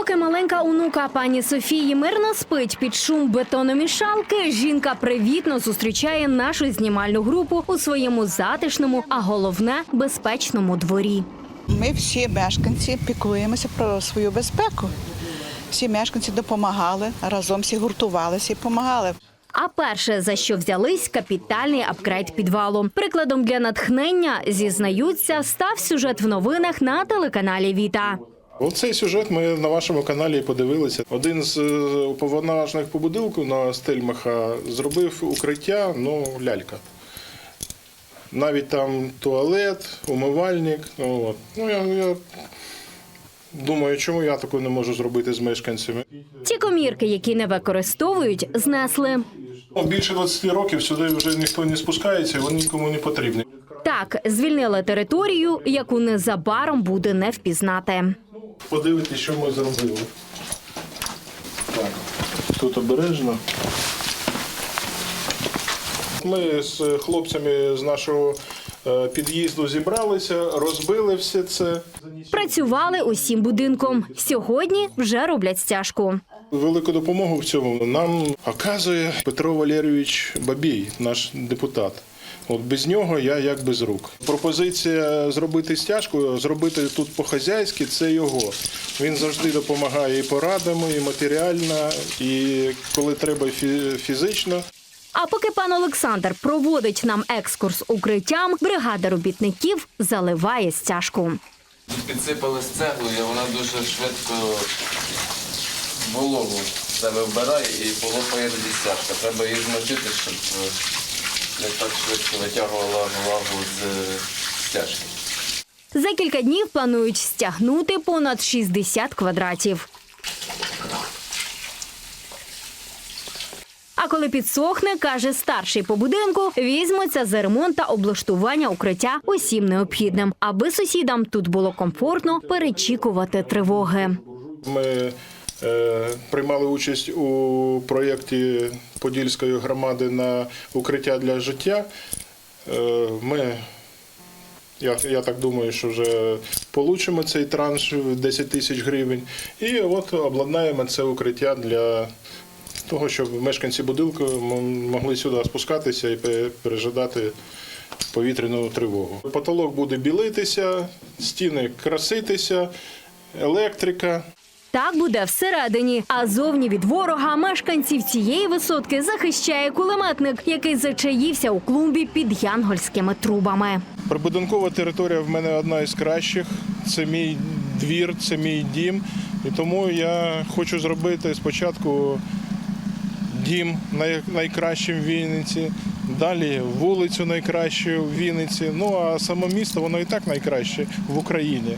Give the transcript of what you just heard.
Поки маленька онука пані Софії мирно спить під шум бетономішалки, жінка привітно зустрічає нашу знімальну групу у своєму затишному, а головне безпечному дворі. Ми всі мешканці піклуємося про свою безпеку. Всі мешканці допомагали, разом всі гуртувалися і допомагали. А перше, за що взялись, капітальний апгрейд підвалу. Прикладом для натхнення зізнаються, став сюжет в новинах на телеканалі Віта. Оцей сюжет ми на вашому каналі і подивилися. Один з е, уповноважених по будинку на Стельмаха зробив укриття, ну, лялька. Навіть там туалет, умивальник. Ну, от. ну я, я думаю, чому я таку не можу зробити з мешканцями. Ті комірки, які не використовують, знесли. Ну, Більше 20 років сюди вже ніхто не спускається, вони нікому не потрібні. Так, звільнили територію, яку незабаром буде не впізнати. Подивитися, що ми зробили. Так, тут обережно. Ми з хлопцями з нашого е, під'їзду зібралися, розбили все це. Працювали усім будинком. Сьогодні вже роблять стяжку. Велику допомогу в цьому нам оказує Петро Валерійович Бабій, наш депутат. От без нього я як без рук. Пропозиція зробити стяжку, зробити тут по-хазяйськи це його. Він завжди допомагає і порадами, і матеріально, і коли треба фізично. А поки пан Олександр проводить нам екскурс укриттям, бригада робітників заливає стяжку. Підсипали з цеглою, вона дуже швидко вологу себе вбирає і полопає тоді стяжка. Треба її змочити, щоб е, не так швидко витягувала влагу з е, стяжки. За кілька днів планують стягнути понад 60 квадратів. А коли підсохне, каже старший по будинку, візьметься за ремонт та облаштування укриття усім необхідним, аби сусідам тут було комфортно перечікувати тривоги. Ми приймали участь у проєкті Подільської громади на укриття для життя. Е, ми, я, я так думаю, що вже получимо цей транш в 10 тисяч гривень. І от обладнаємо це укриття для того, щоб мешканці будинку могли сюди спускатися і пережидати повітряну тривогу. Потолок буде білитися, стіни краситися, електрика. Так буде всередині, а зовні від ворога мешканців цієї висотки захищає кулеметник, який зачаївся у клумбі під янгольськими трубами. Прибудинкова територія в мене одна із кращих. Це мій двір, це мій дім. І тому я хочу зробити спочатку дім най- найкращим в Вінниці, далі вулицю найкращу в Вінниці. Ну а саме місто воно і так найкраще в Україні.